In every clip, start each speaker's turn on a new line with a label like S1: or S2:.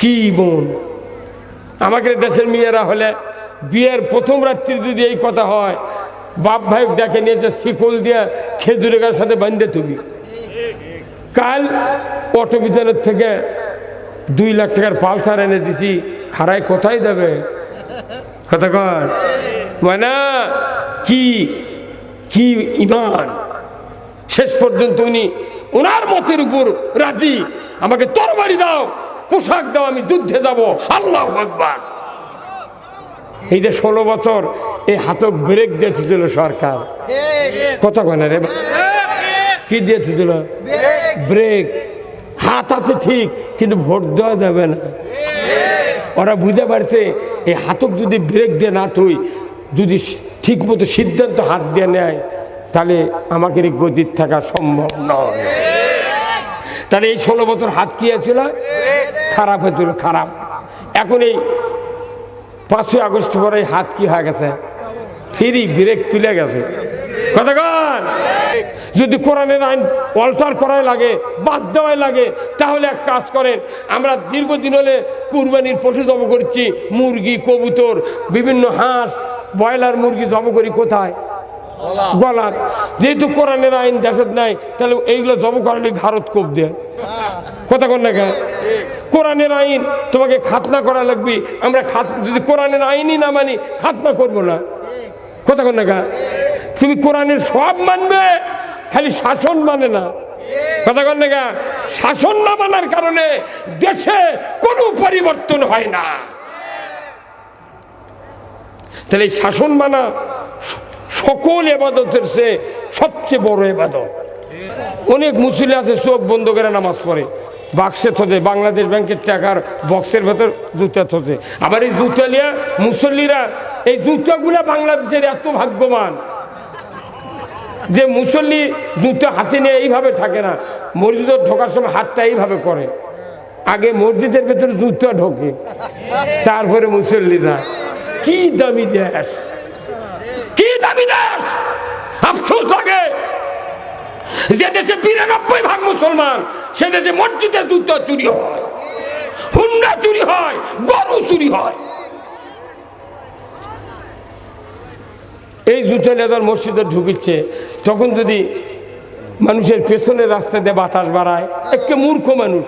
S1: কি বোন? আমাদের দেশের মেয়েরা হলে বিয়ের প্রথম রাত্রি যদি এই কথা হয়, বাপ ভাই ডেকে নিয়েছে শিকল দিয়ে খেজুরের গাছের সাথে বান্ধে তুমি। কাল অটো বিতানের থেকে দুই লাখ টাকার পালসার এনে দিছি, খারায় কোথায় যাবে? কথা কর। মানে কি কি ইমান? শেষ পর্যন্ত উনি ওনার মতের উপর রাজি। আমাকে তরবারি দাও পোশাক দাও, আমি যুদ্ধে যাব। আল্লাহ আকবার। এই যে ষোলো বছর এই হাতক ব্রেক দিয়েছিল সরকার। না রে কি দিয়েছিল? ব্রেক। হাত আছে ঠিক, কিন্তু ভোট দেওয়া যাবে না। ওরা বুঝতে পারছে, এই হাতক যদি ব্রেক দিয়ে না তুই, যদি ঠিক মতো সিদ্ধান্ত হাত দিয়ে নেয়, তাহলে আমাকে এই গতির থাকা সম্ভব নয়। তাহলে এই ষোলো বছর হাত কি হয়েছিল? খারাপ হয়েছিল, খারাপ। এখন এই পাঁচই আগস্ট পরে হাত কি হয়ে গেছে? ফ্রি ব্রেক তুলে গেছে। কতক্ষণ যদি কোরআনের আইন অল্টার করাই লাগে, বাদ দেওয়াই লাগে, তাহলে এক কাজ করেন, আমরা দীর্ঘদিন হলে কুরবানির পশু জব করছি, মুরগি, কবুতর, বিভিন্ন হাঁস, ব্রয়লার মুরগি জব করি কোথায়? গলার। যেহেতু কোরআনের আইন দেশত নাই, তাহলে এইগুলো জব করালে ঘাড়ত কোপ দেয়। কথা কন না কেন? কোরআনের আইন, তোমাকে খাতনা করা লাগবে। আমরা খাত যদি কোরআনের আইনই না মানি, খাতনা করব না। কথা কন না কেন? তুমি কোরআনের সব মানবে, খালি শাসন মানে না। কথা কন না কেন? শাসন না মানার কারণে দেশে কোনো পরিবর্তন হয় না। তাহলে এই শাসন মানা সকল এবাদতের সে সবচেয়ে বড় এবাদত। অনেক মুসলি আছে চোখ বন্ধ করে নামাজ পড়ে। বাক্সে থতে বাংলাদেশ ব্যাংকের টাকার বক্সের ভেতর জুতা থতে আবার এই জুতা নিয়ে মুসল্লিরা, এই জুতাগুলা বাংলাদেশের এত ভাগ্যবান। যে মুসল্লি জুতা হাতে নিয়ে এইভাবে থাকে না। মসজিদে ঢোকার সময় হাতটা এইভাবে করে। আগে মসজিদের ভেতরে জুতা ঢোকে। তারপরে মুসল্লি যায় কি দামি দেশ। কি দেশ আফসোস লাগে। যে দেশে বিরানব্বই ভাগ মুসলমান সে দেশে মসজিদে জুতো চুরি হয় হুন্ডা চুরি হয় গরু চুরি হয়। এই জুতো লেদার মসজিদে ঢুকিচ্ছে তখন যদি মানুষের পেছনের রাস্তা দিয়ে বাতাস বাড়ায় একে মূর্খ মানুষ।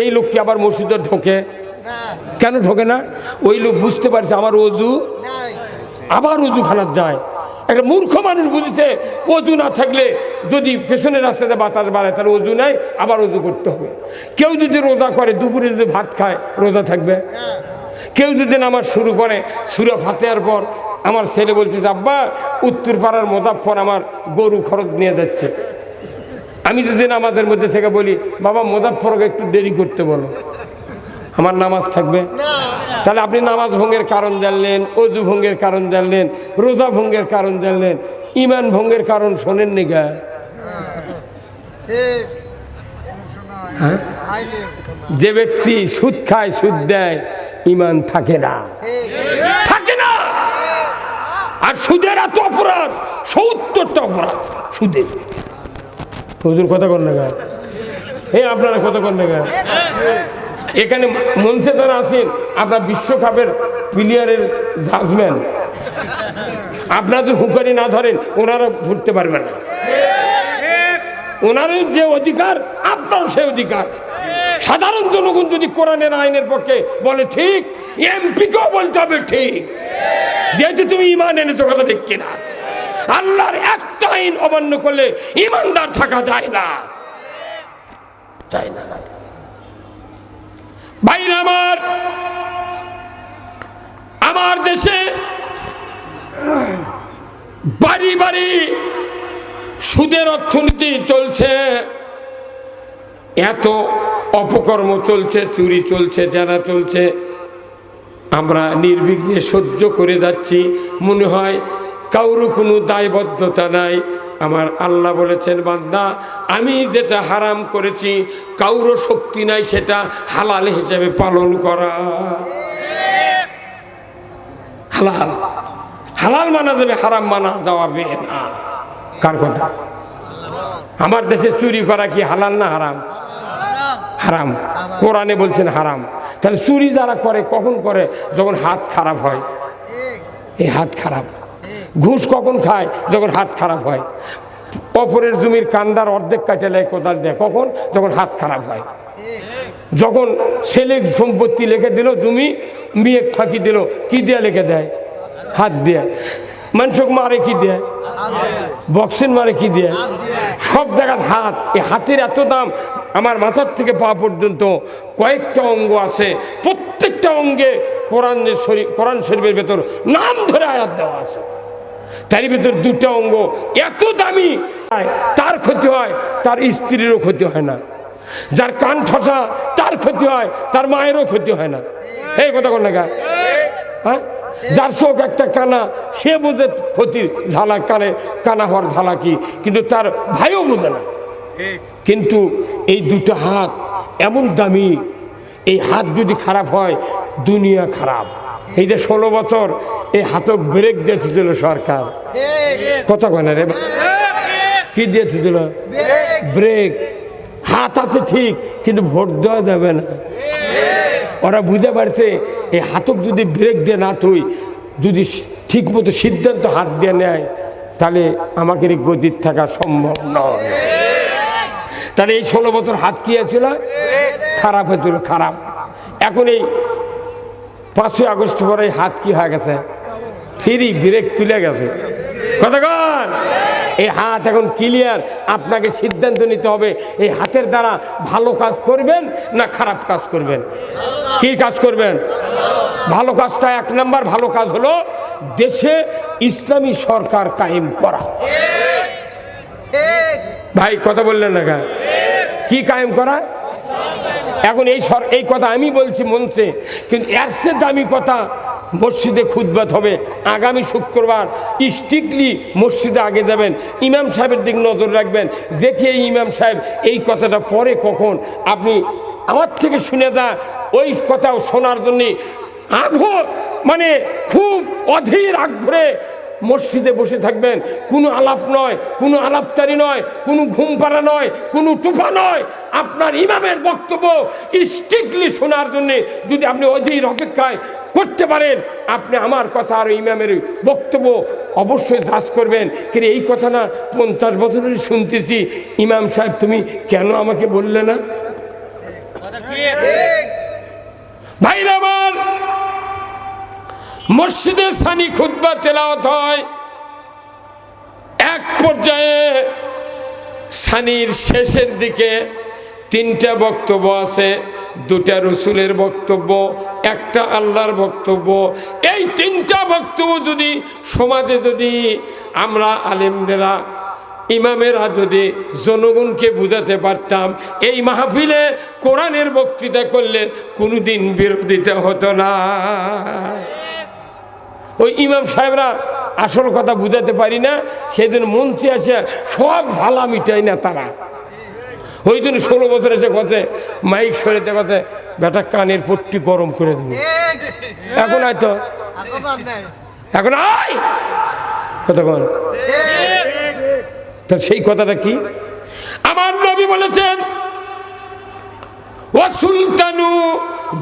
S1: এই লোককে আবার মসজিদে ঢোকে? কেন ঢোকে না? ওই লোক বুঝতে পারছে আমার অজু। আবার অজু খানার যায়। একটা মূর্খ মানুষ বুঝেছে, অজু না থাকলে যদি পেছনের রাস্তাতে বাতাস বাড়ায়, তাহলে অজু নাই, আবার অজু করতে হবে। কেউ যদি রোজা করে, দুপুরে যদি ভাত খায়, রোজা থাকবে। কেউ যদি নামাজ শুরু করে, সুরে ফাতেয়ার পর, আমার ছেলে বলতেছে আব্বা উত্তর পাড়ার মোদাফর আমার গরু খরচ নিয়ে যাচ্ছে। আমি যদি নামাজের মধ্যে থেকে বলি, বাবা মোদাফরকে একটু দেরি করতে বলো। আমার নামাজ থাকবে। তাহলে আপনি নামাজ ভঙ্গের কারণ জানলেন, অজু ভঙ্গের কারণ জানলেন, রোজা ভঙ্গের কারণ জানলেন ইমান ভঙ্গের কারণ শোনেন নি গা। হ্যাঁ? যে ব্যক্তি সুদ খায়, সুদ দেয় ইমান থাকে না। থাকে না! আর সুদের এত অপরাধ, সত্তরটা অপরাধ, সুদের। হুজুর কথা কর গা। হে আপনারা কথা কর গা। এখানে মঞ্চে যারা আছেন আপনার বিশ্বকাপের প্লেয়ারের জাজম্যান আপনারা যদি হুকারি না ধরেন, ওনারা ঘুরতে পারবেন না। ওনারই যে অধিকার, আপনার সে অধিকার। সাধারণ জনগণ যদি কোরআনের আইনের পক্ষে বলে, ঠিক, এমপিকেও বলতে হবে, ঠিক। যেহেতু তুমি ইমান এনেছো, কথা ঠিক কিনা? আল্লাহর একটা আইন অমান্য করলে ইমানদার থাকা যায় না। যায় না। ভাইরা আমার আমার দেশে বাড়ি বাড়ি সুদের অর্থনীতি চলছে, এত অপকর্ম চলছে, চুরি চলছে যারা চলছে। আমরা নির্বিঘ্নে সহ্য করে যাচ্ছি, মনে হয় কারও কোনো দায়বদ্ধতা নাই। আমার আল্লাহ বলেছেন, বান্দা, আমি যেটা হারাম করেছি, কাউরো শক্তি নাই সেটা হালাল হিসেবে পালন করা। হালাল। হালাল মানা যাবে, হারাম মানা যাওয়াবে না। কার কথা? আমার দেশে চুরি করা কি হালাল না হারাম? হারাম। কোরআনে বলছেন হারাম। তাহলে চুরি যারা করে, কখন করে? যখন হাত খারাপ হয়। এই হাত খারাপ। ঘুষ কখন খায়? যখন হাত খারাপ হয়। অপরের জমির কান্দার অর্ধেক কাটে নেয় কোদাল দেয়। কখন? যখন হাত খারাপ হয়। যখন ছেলে সম্পত্তি লেখে দিল, জমি মেয়ে ফাঁকি দিল, কি দিয়ে লেখে দেয়? হাত দিয়ে। মানুষক মারে কি দেয়? বক্সিন মারে কি দিয়ে? সব জায়গার হাত। এই হাতের এত দাম, আমার মাথার থেকে পা পর্যন্ত কয়েকটা অঙ্গ আছে। প্রত্যেকটা অঙ্গে কোরআন শরীফ কোরআন শরীফের ভেতর নাম ধরে আয়াত দেওয়া আছে। তার ভিতর দুটো অঙ্গ এত দামি, তার ক্ষতি হয়, তার স্ত্রীরও ক্ষতি হয় না। যার কান ঠসা তার ক্ষতি হয়, তার মায়েরও ক্ষতি হয় না। এই কথা কোন হ্যাঁ? যার চোখ একটা কানা, সে বোঝে ক্ষতির ঝালা কানে, কানা হওয়ার ঝালা কি, কিন্তু তার ভাইও বোঝে না। কিন্তু এই দুটো হাত এমন দামি, এই হাত যদি খারাপ হয়, দুনিয়া খারাপ। এই যে ষোলো বছর এই হাতক ব্রেক দিয়েছিল সরকার। কথা কয় না রে কি দিয়েছিল? ব্রেক। হাত আছে ঠিক, কিন্তু ভোট দেওয়া যাবে না। ওরা বুঝতে পারছে, এই হাতক যদি ব্রেক দিয়ে না তুই, যদি ঠিক মতো সিদ্ধান্ত হাত দিয়ে নেয়, তাহলে আমাকে এই গতির থাকা সম্ভব নয়। তাহলে এই ষোলো বছর হাত কি হয়েছিল? খারাপ হয়েছিল, খারাপ। এখন এই পাঁচই আগস্ট পরে হাত কি হয়ে গেছে? ফিরি ব্রেক তুলে গেছে। কতক্ষণ এই হাত এখন ক্লিয়ার আপনাকে সিদ্ধান্ত নিতে হবে এই হাতের দ্বারা ভালো কাজ করবেন না খারাপ কাজ করবেন? কি কাজ করবেন? ভালো কাজটা এক নাম্বার ভালো কাজ হলো দেশে ইসলামী সরকার কায়েম করা। ভাই কথা বললেন না? কি কায়েম করা? এখন এই সর, এই কথা আমি বলছি মঞ্চে, কিন্তু এর সে দামি কথা মসজিদে খুদবাত হবে। আগামী শুক্রবার স্ট্রিক্টলি মসজিদে আগে যাবেন। ইমাম সাহেবের দিক নজর রাখবেন। দেখে এই ইমাম সাহেব এই কথাটা পরে কখন আপনি আমার থেকে শুনে দা ওই কথাও শোনার জন্যে আগ্রহ মানে খুব অধীর আগ্রহে মসজিদে বসে থাকবেন। কোনো আলাপ নয়, কোনো আলাপচারি নয়, কোনো ঘুম পাড়া নয়, কোনো টুফা নয়। আপনার ইমামের বক্তব্য স্ট্রিক্টলি শোনার জন্য যদি আপনি অধীর অপেক্ষায় করতে পারেন, আপনি আমার কথা আর ইমামের বক্তব্য অবশ্যই যাচ করবেন। কিন্তু এই কথা না পঞ্চাশ বছর শুনতেছি। ইমাম সাহেব, তুমি কেন আমাকে বললে না ভাইরা আমার মসজিদে সানি খুদ্া তেলাওয়াত হয়। এক পর্যায়ে সানির শেষের দিকে তিনটা বক্তব্য আছে, দুটা রসুলের বক্তব্য, একটা আল্লাহর বক্তব্য। এই তিনটা বক্তব্য যদি সমাজে যদি আমরা আলেমদেরা, ইমামেরা যদি জনগণকে বুঝাতে পারতাম, এই মাহফিলে কোরআনের বক্তৃতা করলে কোনোদিন বিরোধিতা হতো না। ওই ইমাম সাহেবরা আসল কথা বুঝাতে পারি না, সেদিন মন্ত্রী আসে সব ভালা মিটাই না তারা। ওই জন্য ষোলো বছর এসে কথা মাইক সরেতে কথা বেটা কানের পট্টি গরম করে দেবো। এখন হয়তো এখন আয়! কথা সেই কথাটা কি? আমার নবী বলেছেন ওয়াসুলতানু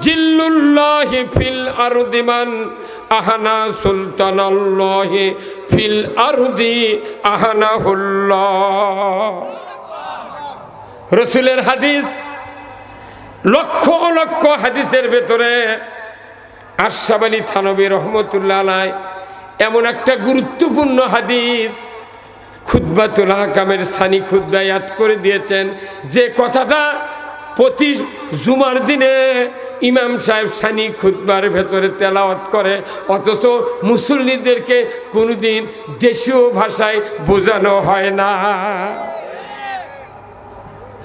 S1: জিল্লুল্লাহি ফিল আরদিমান আহানা সুলতানাল্লাহি ফিল আরদি আহানাহুল্লাহ। রসুলের হাদিস, লক্ষ লক্ষ হাদিসের ভেতরে আলী থানবী রহমতুল্লাহ আলাই এমন একটা গুরুত্বপূর্ণ হাদিস খুদ্বাতুল হাকামের সানি খুদ্া ইয়াদ করে দিয়েছেন। যে কথাটা প্রতি জুমার দিনে ইমাম সাহেব সানি খুদ্বার ভেতরে তেলাওয়াত করে, অথচ মুসল্লিদেরকে কোনোদিন দেশীয় ভাষায় বোঝানো হয় না।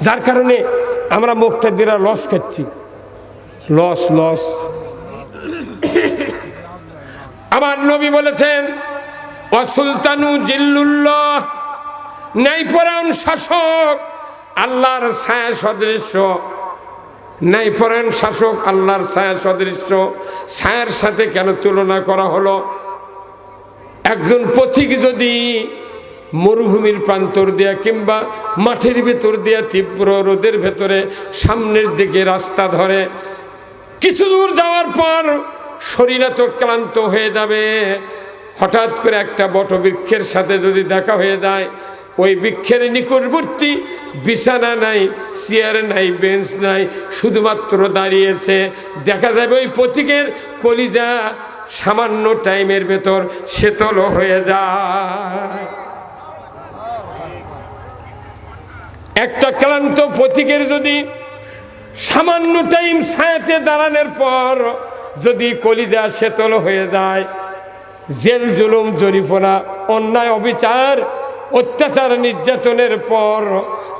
S1: যার কারণে আমরা মুক্তাদিরা লস খাচ্ছি। Loss loss. আমার নবী বলেছেন অসুলতানু জিল্লুল্লাহ, ন্যায়পরায়ণ শাসক আল্লাহর ছায়া সদৃশ্য। ন্যায়পরায়ণ শাসক, আল্লাহর ছায়া সদৃশ্য। ছায়ার সাথে কেন তুলনা করা হলো? একজন পথিক যদি মরুভূমির প্রান্তর দিয়া কিংবা মাঠের ভেতর দিয়া তীব্র রোদের ভেতরে সামনের দিকে রাস্তা ধরে, কিছু দূর যাওয়ার পর শরীর এত ক্লান্ত হয়ে যাবে। হঠাৎ করে একটা বটবৃক্ষের সাথে যদি দেখা হয়ে যায় ওই বৃক্ষের নিকটবর্তী বিছানা নাই, চেয়ার নাই, বেঞ্চ নাই, শুধুমাত্র দাঁড়িয়েছে। দেখা যাবে ওই প্রতীকের কলিজা সামান্য টাইমের ভেতর শীতল হয়ে যায়। একটা ক্লান্ত প্রতীকের যদি সামান্য টাইম ছায়াতে দাঁড়ানোর পর যদি কলিজা শীতল হয়ে যায়, জেল জুলুম জরিফোনা অন্যায়, অবিচার অত্যাচার নির্যাতনের পর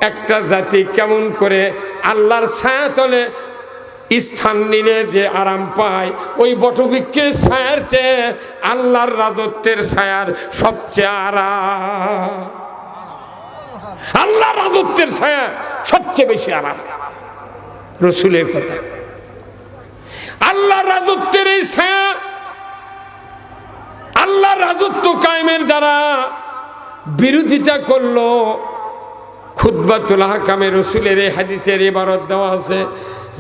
S1: একটা জাতি কেমন করে আল্লাহর ছায়াতলে স্থান নিলে যে আরাম পায়, ওই বটবৃক্ষের ছায়ার চেয়ে আল্লাহর রাজত্বের ছায়ার সবচেয়ে আরাম। আল্লাহ রাজত্বের ছায়া সবচেয়ে বেশি আরাম। রসুলের কথা। আল্লাহ রাজত্বের এই ছায়া আল্লাহ রাজত্ব কায়েমের দ্বারা বিরোধিতা করল। খুদ্বাতুল হাকামে রসুলের এই হাদিসের এবারত দেওয়া আছে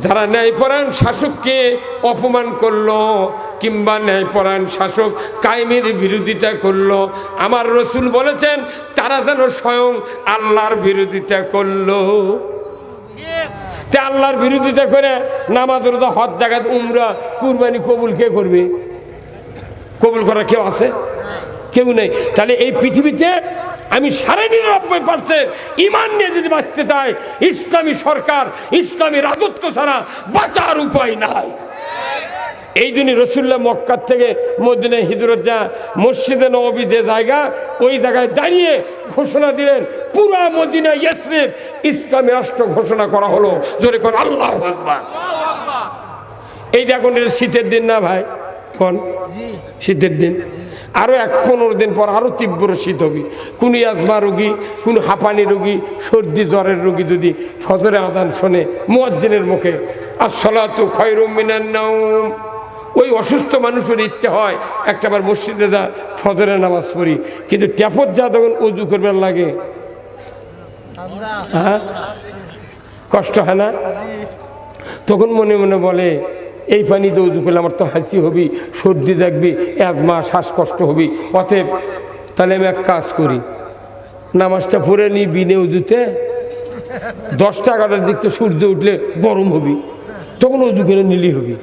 S1: যারা ন্যায়পরায়ণ শাসককে অপমান করল কিংবা ন্যায়পরায়ণ শাসক কায়েমের বিরোধিতা করল, আমার রসুল বলেছেন, তারা যেন স্বয়ং আল্লাহর বিরোধিতা করল। তে আল্লাহর বিরোধিতা করে নামাজ রোজা হজ জাগাত উমরা, কুরবানি কবুল কে করবে? কবুল করা কেউ আছে? কেউ নেই। তাহলে এই পৃথিবীতে আমি সাড়ে নিরানব্বই পার্সেন্ট ইমান নিয়ে যদি বাঁচতে চাই ইসলামী সরকার ইসলামী রাজত্ব ছাড়া বাঁচার উপায় নাই। এই জন্য রসুল্লাহ মক্কার থেকে মদিনায় হিজরত যা মসজিদে নবী যে জায়গা ওই জায়গায় দাঁড়িয়ে ঘোষণা দিলেন পুরা মদিনা ইসরিফ ইসলামী রাষ্ট্র ঘোষণা করা হলো। জোরে কোন আল্লাহ আকবার। এই যে এখন শীতের দিন না ভাই? কোন? শীতের দিন। আরও এক পনেরো দিন পর আরও তীব্র শীত হবে। কোনো আজমা রোগী, কোনো হাঁপানি রোগী, সর্দি, জ্বরের রোগী যদি ফজরে আদান শোনে, মুয়াজ্জিনের মুখে আর সলাতু খয়রুম মিনান নাউম ওই অসুস্থ মানুষের ইচ্ছে হয় একটাবার মসজিদে যা ফজরে নামাজ পড়ি। কিন্তু ট্যাপত যা তখন উজু করবার লাগে। হ্যাঁ? কষ্ট হয় না? তখন মনে মনে বলে এই পানিতে উজু করলে আমার তো হাসি হবি, সর্দি দেখবি, এক একমা শ্বাসকষ্ট হবি। অতএব তাহলে আমি এক কাজ করি, নামাজটা পড়ে নিই বিনে উজুতে দশটা এগারোটার দিক থেকে সূর্য উঠলে গরম হবি, তখন উজু করে নিলি হবি।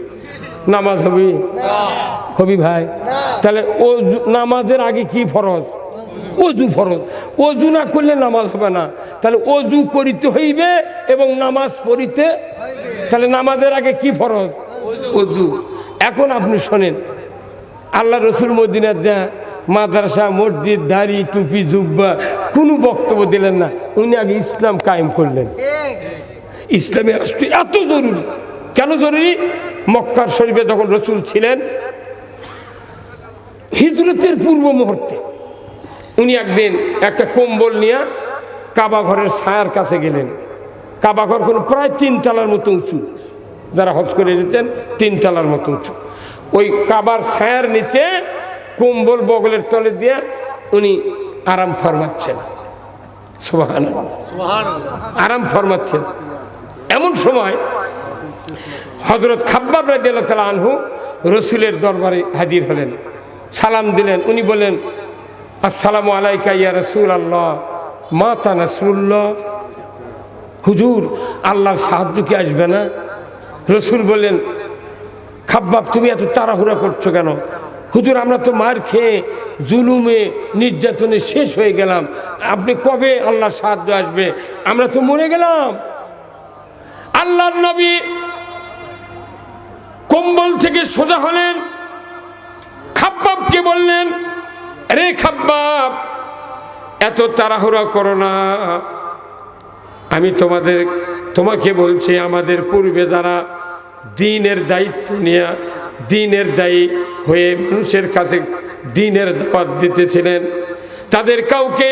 S1: নামাজ হবি? হবি ভাই। তাহলে ও নামাজের আগে কি ফরজ? অজু ফরজ। অজু না করলে নামাজ হবে না। তাহলে অজু করিতে হইবে এবং নামাজ পড়িতে, তাহলে নামাজের আগে কি ফরজ? অজু। এখন আপনি শোনেন, আল্লাহ রসুল মদিনার যা মাদ্রাসা, মসজিদ, দাড়ি, টুপি, জুব্বা, কোনো বক্তব্য দিলেন না, উনি আগে ইসলাম কায়েম করলেন। ইসলামী রাষ্ট্র এত জরুরি। কেন জরুরি? মক্কার শরীফে যখন রসুল ছিলেন, হিজরতের পূর্ব মুহূর্তে, উনি একদিন একটা কম্বল নিয়ে কাবা ঘরের ছায়ার কাছে গেলেন। কাবা ঘর কোনো প্রায় তিন তালার মতো উঁচু। যারা হজ করে এসেছেন তিন তালার মতো উঁচু। ওই কাবার ছায়ার নিচে কম্বল বগলের তলে দিয়ে উনি আরাম ফরমাচ্ছেন। আরাম ফরমাচ্ছেন। এমন সময় হজরত খাব্বাব রাজিয়াল তালা আনহু রসুলের দরবারে হাজির হলেন। সালাম দিলেন। উনি বলেন আসসালামু আলাইকা ইয়া রসুল আল্লাহ মা তা নাসরুল্লাহ। হুজুর আল্লাহর সাহায্য কি আসবে না? রসুল বললেন, খাব্বাব, তুমি এত তাড়াহুড়া করছ কেন? হুজুর, আমরা তো মার খেয়ে জুলুমে, নির্যাতনে শেষ হয়ে গেলাম। আপনি কবে আল্লাহর সাহায্য আসবে? আমরা তো মরে গেলাম। আল্লাহর নবী কম্বল থেকে সোজা হলেন। খাব্বাবকে বললেন রে খাব্বাব, এত তাড়াহুড়া করো না। আমি তোমাদের তোমাকে বলছি, আমাদের পূর্বে যারা দিনের দায়িত্ব নিয়ে, দিনের দায়ী হয়ে মানুষের কাছে দিনের দাওয়াত দিতেছিলেন, তাদের কাউকে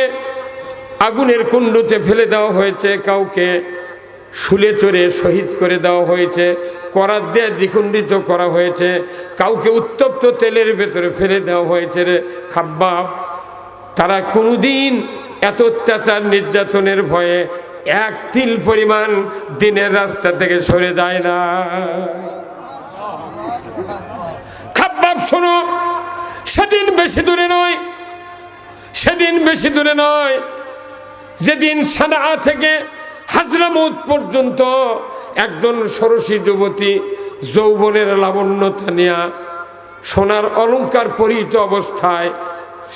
S1: আগুনের কুণ্ডতে ফেলে দেওয়া হয়েছে, কাউকে শুলে চড়ে শহীদ করে দেওয়া হয়েছে করার দিয়ে দ্বিখণ্ডিত করা হয়েছে, কাউকে উত্তপ্ত তেলের ভেতরে ফেলে দেওয়া হয়েছে রে খাব্বাব। তারা কোনোদিন এত অত্যাচার নির্যাতনের ভয়ে এক তিল পরিমাণ দিনের রাস্তা থেকে সরে যায় না। খাব্বাব শোনো, সেদিন বেশি দূরে নয়, সেদিন বেশি দূরে নয়, যেদিন সানা থেকে হাজরামুদ পর্যন্ত একজন সরসী যুবতী যৌবনের লাবণ্যতা নেয়া সোনার অলংকার পরিহিত অবস্থায়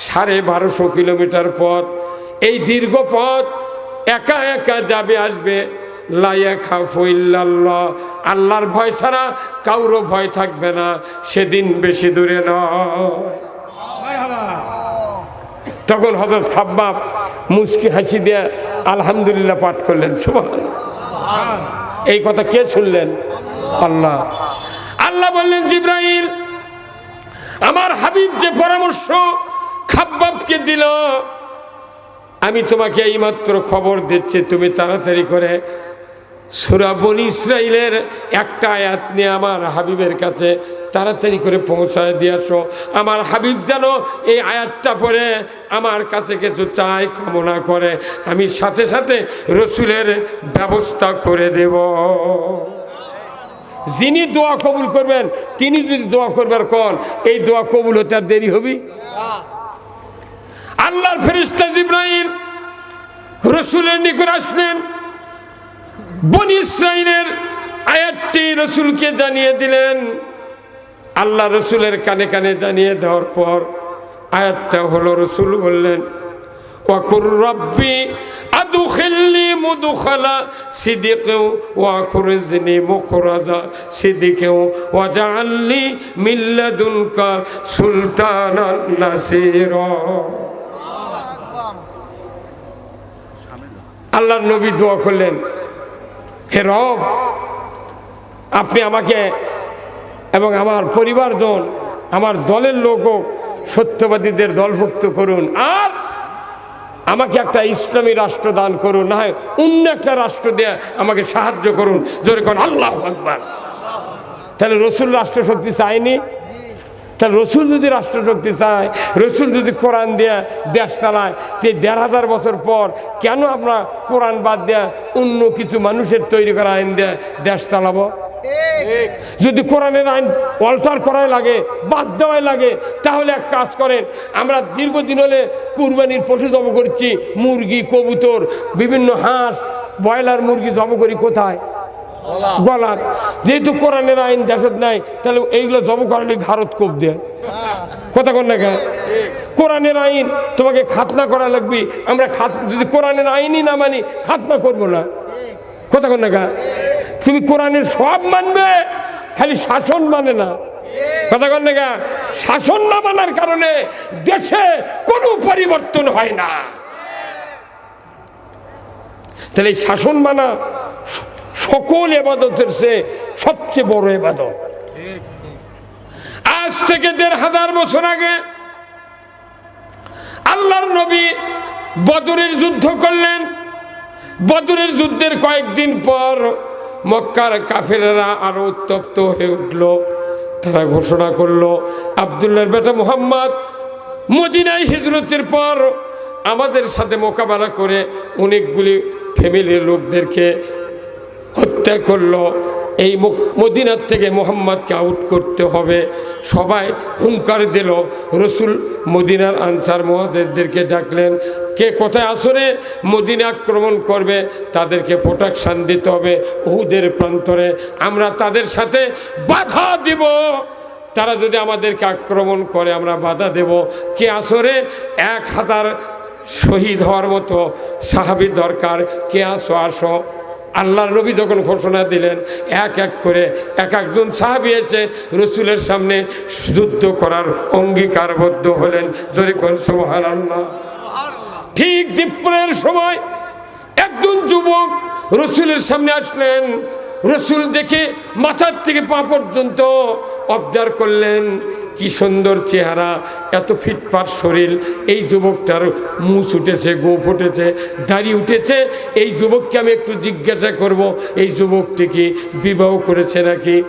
S1: সাড়ে বারোশো কিলোমিটার পথ, এই দীর্ঘ পথ একা একা যাবে, আসবে। আল্লাহর ভয় ছাড়া কারও ভয় থাকবে না। সেদিন বেশি দূরে নয়। তখন হজরত খাব্বাব মুস্কি হাসি দিয়ে আলহামদুলিল্লাহ পাঠ করলেন। সুবহান এই কথা কে শুনলেন? আল্লাহ। আল্লাহ বললেন, জিব্রাইল, আমার হাবিব যে পরামর্শ খাব্বাবকে দিল আমি তোমাকে এইমাত্র খবর দিচ্ছি, তুমি তাড়াতাড়ি করে সুরা বনি ইসরায়েলের একটা আয়াত নিয়ে আমার হাবিবের কাছে তাড়াতাড়ি করে পৌঁছায় দিয়ে আসো। আমার হাবিব যেন এই আয়াতটা পরে আমার কাছে কিছু চাই কামনা করে। আমি সাথে সাথে রসুলের ব্যবস্থা করে দেব। যিনি দোয়া কবুল করবেন, তিনি যদি দোয়া করবার কন, এই দোয়া কবুল হতে আর দেরি হবি? আল্লাহর ফেরিস্তা ইব্রাহিম রসুলের নিকট আসলেন। বনি ইসরাইলের আয়াতটি রসুলকে জানিয়ে দিলেন। আল্লাহ রসুলের কানে কানে জানিয়ে দেওয়ার পর আয়াতটা হলো রসুল বললেন, ওয়াকুর রব্বি আদুখিল্লি মুদুখালা সিদিকেও ওয়াখুরজনি মুখরাজা সিদিকেও ওয়াজাআল্লি মিল্লাদুনকা সুলতানান নাসিরা। আল্লাহর নবী দোয়া করলেন, হে রব, আপনি আমাকে এবং আমার পরিবারজন, আমার দলের লোকও সত্যবাদীদের দলভুক্ত করুন। আর আমাকে একটা ইসলামী রাষ্ট্র দান করুন, না হয় অন্য একটা রাষ্ট্র দিয়ে আমাকে সাহায্য করুন। জোরে কোন, আল্লাহ আকবার। তাহলে রসুল রাষ্ট্রশক্তি চায়নি? তাহলে রসুল যদি রাষ্ট্রশক্তি চায়, রসুল যদি কোরআন দিয়ে দেশ চালায়, তো দেড় হাজার বছর পর কেন আমরা কোরআন বাদ দেয়া অন্য কিছু মানুষের তৈরি করা আইন দিয়ে দেশ চালাবো? যদি কোরআনের আইন অল্টার করাই লাগে, বাদ দেওয়াই লাগে, তাহলে এক কাজ করেন, আমরা দীর্ঘদিন হলে কুরবানির পশু জব করছি, মুরগি, কবুতর, বিভিন্ন হাঁস, ব্রয়লার, মুরগি জব করি কোথায়? গলার যেহেতু কোরআনের আইন দেশত নাই তাহলে এইগুলো জব করালে ঘারত কোপ দেয়। কথা কন না কোরআনের আইন তোমাকে খাতনা করা লাগবে। আমরা খাত যদি কোরআনের আইনই না মানি খাতনা করব না। কথা কর না তুমি কোরআনের সব মানবে খালি শাসন মানে না। কথা কর না শাসন না মানার কারণে দেশে কোনো পরিবর্তন হয় না। তাহলে এই শাসন মানা সকল এবাদতের সে সবচেয়ে বড় এবাদত। আজ থেকে দেড় হাজার বছর আগে আল্লাহর নবী বদরের যুদ্ধ করলেন। বদরের যুদ্ধের কয়েকদিন পর মক্কার কাফেরেরা আরও উত্তপ্ত হয়ে উঠল। তারা ঘোষণা করল, আবদুল্লাহর বেটা মোহাম্মদ মদিনায় হিজরতের পর আমাদের সাথে মোকাবেলা করে অনেকগুলি ফ্যামিলির লোকদেরকে হত্যা করল। এই মদিনার থেকে মোহাম্মদকে আউট করতে হবে। সবাই হুঙ্কার দিল। রসুল মদিনার আনসার মহাদেরকে ডাকলেন, কে কোথায় আসরে মদিনা আক্রমণ করবে। তাদেরকে প্রোটেকশান দিতে হবে উহুদের প্রান্তরে। আমরা তাদের সাথে বাধা দিব। তারা যদি আমাদেরকে আক্রমণ করে, আমরা বাধা দেব। কে আসরে এক হাজার শহীদ হওয়ার মতো সাহাবি দরকার। কে আসো আসো। আল্লাহর নবী যখন ঘোষণা দিলেন, এক এক করে এক একজন সাহাবি এসে রসুলের সামনে যুদ্ধ করার অঙ্গীকারবদ্ধ হলেন। জরিকন কোন সোহান আল্লাহ ঠিক দীপ্রের সময় একজন যুবক রসুলের সামনে আসলেন। রসুল দেখে মাথার থেকে পা পর্যন্ত অবজার করলেন, কি সুন্দর চেহারা, এত ফিটফাট শরীর, এই যুবকটার মুছ উঠেছে গোপ উঠেছে, দাড়ি উঠেছে, এই যুবককে আমি একটু জিজ্ঞাসা করব, এই যুবকটি কি বিবাহ করেছে নাকি?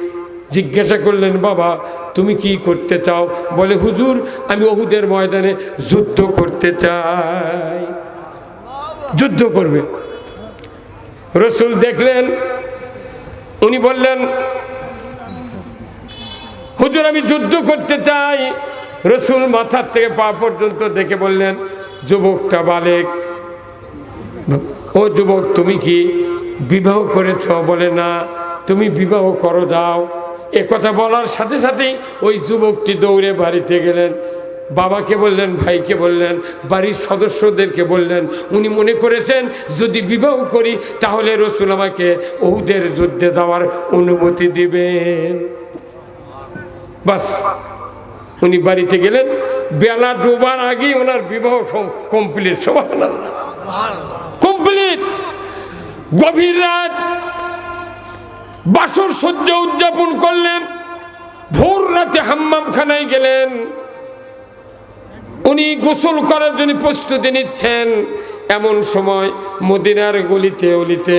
S1: জিজ্ঞাসা করলেন, বাবা, তুমি কি করতে চাও? বলে, হুজুর, আমি অহুদের ময়দানে যুদ্ধ করতে চাই। যুদ্ধ করবে। রসুল দেখলেন উনি বললেন, হুজুর, আমি যুদ্ধ করতে চাই। রসুল মাথার থেকে পা পর্যন্ত দেখে বললেন, যুবকটা বালেক। ও যুবক, তুমি কি বিবাহ করেছ? বলে, না, তুমি বিবাহ করো যাও এ কথা বলার সাথে সাথেই ওই যুবকটি দৌড়ে বাড়িতে গেলেন। বাবাকে বললেন, ভাইকে বললেন, বাড়ির সদস্যদেরকে বললেন, উনি মনে করেছেন, যদি বিবাহ করি, তাহলে রসুল আমাকে ওহুদের যুদ্ধে দেওয়ার অনুমতি দিবেন। বাস, উনি বাড়িতে গেলেন, বেলা ডোবার আগেই ওনার বিবাহ কমপ্লিট সবাই কমপ্লিট! গভীর রাত, বাসর সহ্য উদযাপন করলেন, ভোর রাতে হাম্মামখানায় গেলেন। উনি গোসল করার জন্য প্রস্তুতি নিচ্ছেন। এমন সময় মদিনার গলিতে অলিতে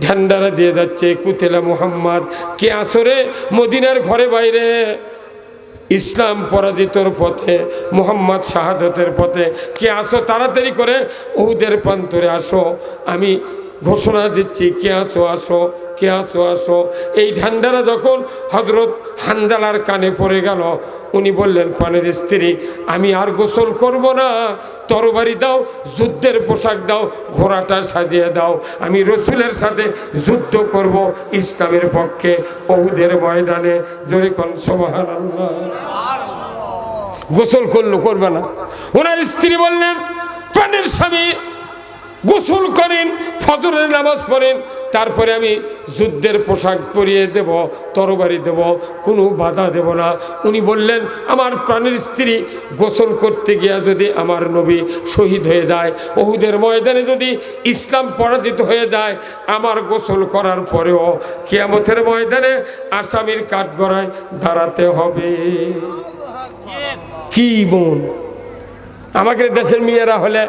S1: ঝান্ডারা দিয়ে যাচ্ছে, কুতেলা মোহাম্মদ, কে আসরে মদিনার ঘরে বাইরে। ইসলাম পরাজিতর পথে, মোহাম্মদ শাহাদতের পথে, কে আসো তাড়াতাড়ি করে? ওহুদের প্রান্তরে আসো, আমি ঘোষণা দিচ্ছি, কে আসো আসো, কে আসো আসো। এই ঢান্ডারা যখন হজরত হান্দালার কানে পড়ে গেল, উনি বললেন, পানের স্ত্রী, আমি আর গোসল করব না। তরবারি দাও, যুদ্ধের পোশাক দাও, ঘোড়াটা সাজিয়ে দাও। আমি রসুলের সাথে যুদ্ধ করব ইসলামের পক্ষে ওহুদের ময়দানে। জোরে কোন গোসল করল, করবে না। ওনার স্ত্রী বললেন প্রাণের স্বামী গোসল করেন ফজরের নামাজ পড়েন তারপরে আমি যুদ্ধের পোশাক পরিয়ে দেব তরবারি দেব কোনো বাধা দেব না। উনি বললেন আমার প্রাণের স্ত্রী গোসল করতে গিয়া যদি আমার নবী শহীদ হয়ে যায় ওহুদের ময়দানে যদি ইসলাম পরাজিত হয়ে যায় আমার গোসল করার পরেও কিয়ামতের ময়দানে আসামির কাঠগড়ায় দাঁড়াতে হবে। কি বোন? আমাকে দেশের মেয়েরা হলে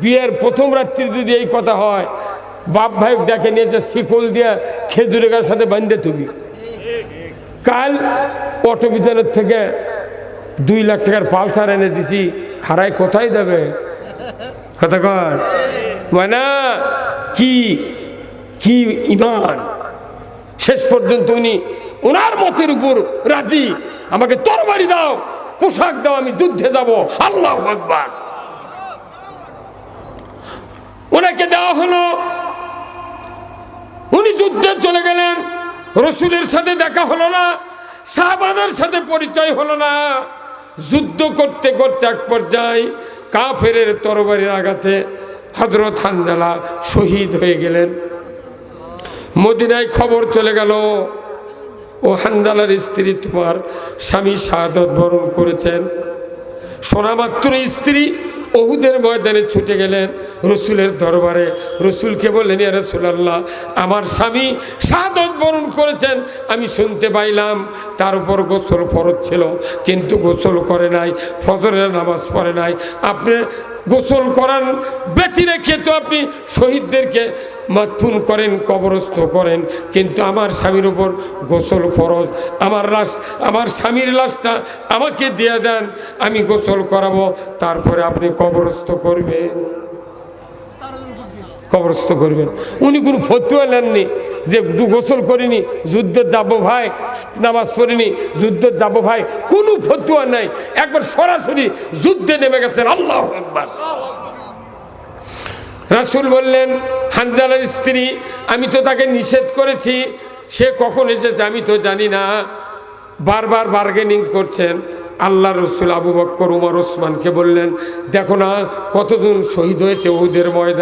S1: বিয়ের প্রথম রাত্রি যদি এই কথা হয়, বাপ ভাই ডেকে নিয়েছে শিকল দিয়ে খেজুরের গাছের সাথে বান্ধে তুবি কাল অটো বিধানের থেকে দুই লাখ টাকার পালসার এনে দিছি খারায় কোথায় যাবে? কথা কর। মানে কি কি ইমান? শেষ পর্যন্ত উনি ওনার মতের উপর রাজি। আমাকে তরবারি দাও, পোশাক দাও, আমি যুদ্ধে যাব। আল্লাহ আকবার। ওনাকে দেওয়া হলো। উনি যুদ্ধে চলে গেলেন। রসুলের সাথে দেখা হলো না। সাহাবাদের সাথে পরিচয় হলো না। যুদ্ধ করতে করতে এক পর্যায়ে কাফের তরবারির আঘাতে হজরত হানজালা শহীদ হয়ে গেলেন। মদিনায় খবর চলে গেল, ও হানজালার স্ত্রী তোমার স্বামী শাহাদত বরণ করেছেন। শোনা মাত্র স্ত্রী ওহুদের ময়দানে ছুটে গেলেন রসুলের দরবারে। রসুলকে বললেন, ইয়া রসুলাল্লাহ, আমার স্বামী সাদত বরণ করেছেন, আমি শুনতে পাইলাম, তার উপর গোসল ফরত ছিল, কিন্তু গোসল করে নাই, ফজরের নামাজ পড়ে নাই। আপনি গোসল করার ব্যতি রেখে তো আপনি শহীদদেরকে মাতফুন করেন, কবরস্থ করেন। কিন্তু আমার স্বামীর উপর গোসল ফরজ। আমার লাশ আমার স্বামীর লাশটা আমাকে দিয়ে দেন, আমি গোসল করাবো, তারপরে আপনি কবরস্থ করবেন। কবরস্থ করবেন। উনি কোনো ফতুয়া নেননি যে গোসল করিনি, যুদ্ধের যাব ভাই, নামাজ পড়িনি, যুদ্ধের যাব ভাই, কোনো ফতুয়া নাই। একবার সরাসরি যুদ্ধে নেমে গেছেন, আল্লাহ একবার রাসুল বললেন হানজালার স্ত্রী, আমি তো তাকে নিষেধ করেছি, সে কখন এসেছে আমি তো জানি না। বারবার বার্গেনিং করছেন। আল্লাহ রসুল আবু বক্কর, উমর, ওসমানকে বললেন, দেখো না, কতজন শহীদ হয়েছে ওদের ময়দান।